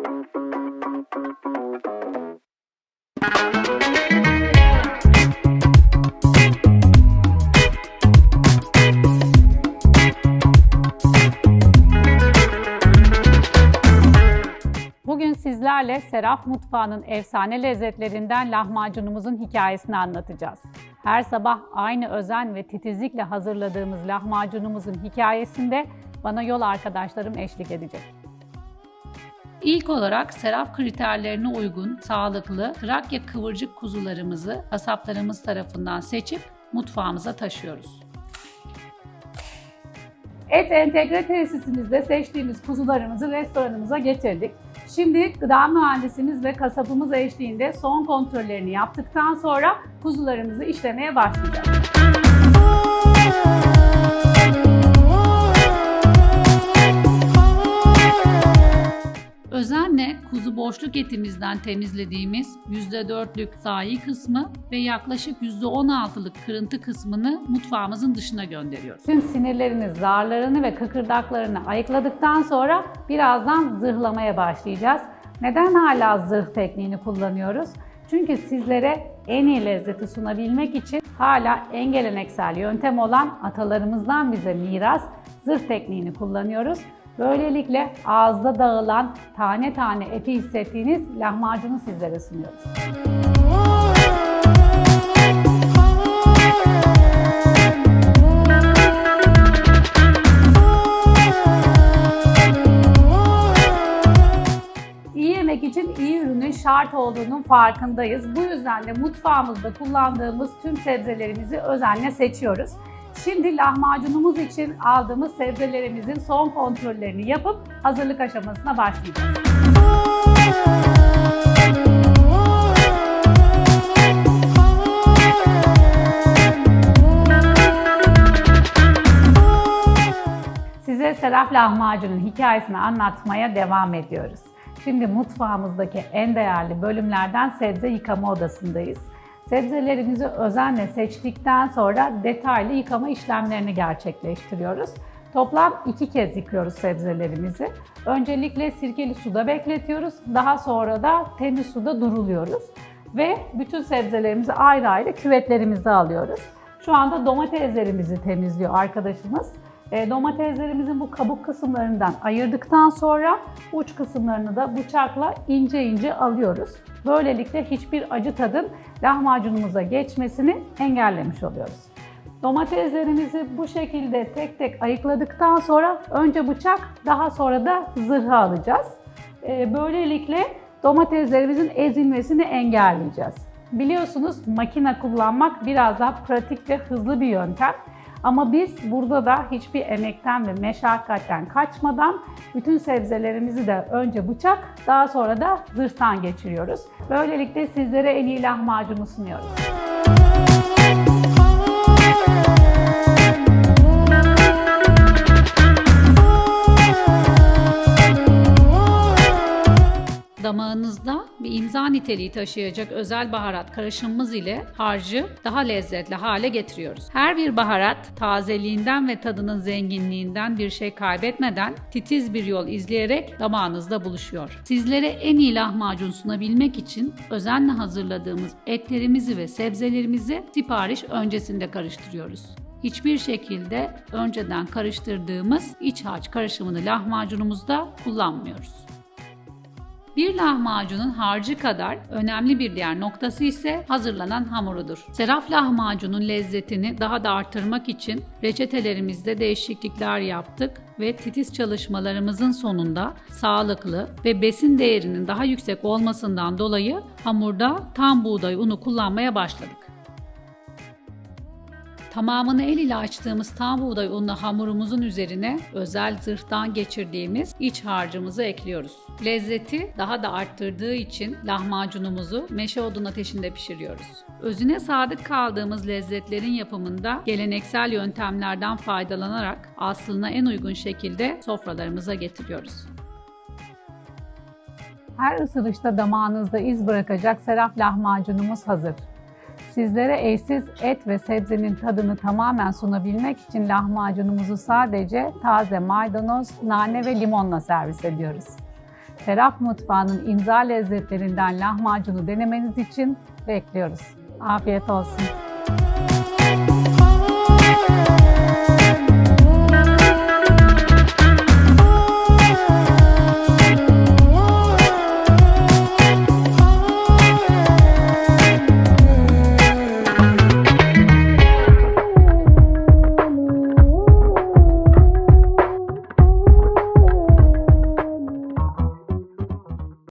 Bugün sizlerle Seraf Mutfağı'nın efsane lezzetlerinden lahmacunumuzun hikayesini anlatacağız. Her sabah aynı özen ve titizlikle hazırladığımız lahmacunumuzun hikayesinde bana yol arkadaşlarım eşlik edecek. İlk olarak Seraf kriterlerine uygun, sağlıklı Trakya kıvırcık kuzularımızı kasaplarımız tarafından seçip mutfağımıza taşıyoruz. Et Entegre tesisimizde seçtiğimiz kuzularımızı restoranımıza getirdik. Şimdi gıda mühendisimiz ve kasabımız eşliğinde son kontrollerini yaptıktan sonra kuzularımızı işlemeye başlayacağız. Boşluk etimizden temizlediğimiz %4'lük zayi kısmı ve yaklaşık %16'lık kırıntı kısmını mutfağımızın dışına gönderiyoruz. Tüm sinirlerini, zarlarını ve kıkırdaklarını ayıkladıktan sonra birazdan zırhlamaya başlayacağız. Neden hala zırh tekniğini kullanıyoruz? Çünkü sizlere en iyi lezzeti sunabilmek için hala en geleneksel yöntem olan atalarımızdan bize miras zırh tekniğini kullanıyoruz. Böylelikle ağızda dağılan tane tane eti hissettiğiniz lahmacunu sizlere sunuyoruz. İçin iyi ürünün şart olduğunun farkındayız. Bu yüzden de mutfağımızda kullandığımız tüm sebzelerimizi özenle seçiyoruz. Şimdi lahmacunumuz için aldığımız sebzelerimizin son kontrollerini yapıp hazırlık aşamasına başlayacağız. Size Seraf lahmacunun hikayesini anlatmaya devam ediyoruz. Şimdi mutfağımızdaki en değerli bölümlerden sebze yıkama odasındayız. Sebzelerimizi özenle seçtikten sonra detaylı yıkama işlemlerini gerçekleştiriyoruz. Toplam iki kez yıkıyoruz sebzelerimizi. Öncelikle sirkeli suda bekletiyoruz. Daha sonra da temiz suda duruluyoruz. Ve bütün sebzelerimizi ayrı ayrı küvetlerimize alıyoruz. Şu anda domateslerimizi temizliyor arkadaşımız. E, domateslerimizin bu kabuk kısımlarından ayırdıktan sonra uç kısımlarını da bıçakla ince ince alıyoruz. Böylelikle hiçbir acı tadın lahmacunumuza geçmesini engellemiş oluyoruz. Domateslerimizi bu şekilde tek tek ayıkladıktan sonra önce bıçak daha sonra da zırhı alacağız. E, böylelikle domateslerimizin ezilmesini engelleyeceğiz. Biliyorsunuz makine kullanmak biraz daha pratik ve hızlı bir yöntem. Ama biz burada da hiçbir emekten ve meşakkatten kaçmadan bütün sebzelerimizi de önce bıçak daha sonra da zırhtan geçiriyoruz. Böylelikle sizlere en iyi lahmacunu sunuyoruz. Damağınızda bir imza niteliği taşıyacak özel baharat karışımımız ile harcı daha lezzetli hale getiriyoruz. Her bir baharat tazeliğinden ve tadının zenginliğinden bir şey kaybetmeden titiz bir yol izleyerek damağınızda buluşuyor. Sizlere en iyi lahmacun sunabilmek için özenle hazırladığımız etlerimizi ve sebzelerimizi sipariş öncesinde karıştırıyoruz hiçbir şekilde önceden karıştırdığımız iç harç karışımını lahmacunumuzda kullanmıyoruz. Bir lahmacunun harcı kadar önemli bir diğer noktası ise hazırlanan hamurudur. Seraf lahmacunun lezzetini daha da artırmak için reçetelerimizde değişiklikler yaptık ve titiz çalışmalarımızın sonunda sağlıklı ve besin değerinin daha yüksek olmasından dolayı hamurda tam buğday unu kullanmaya başladık. Tamamını el ile açtığımız tam buğday unlu hamurumuzun üzerine özel zırhtan geçirdiğimiz iç harcımızı ekliyoruz. Lezzeti daha da arttırdığı için lahmacunumuzu meşe odun ateşinde pişiriyoruz. Özüne sadık kaldığımız lezzetlerin yapımında geleneksel yöntemlerden faydalanarak aslına en uygun şekilde sofralarımıza getiriyoruz. Her ısırışta damağınızda iz bırakacak seraf lahmacunumuz hazır. Sizlere eşsiz et ve sebzenin tadını tamamen sunabilmek için lahmacunumuzu sadece taze maydanoz, nane ve limonla servis ediyoruz. Seraf Mutfağı'nın imza lezzetlerinden lahmacunu denemeniz için bekliyoruz. Afiyet olsun.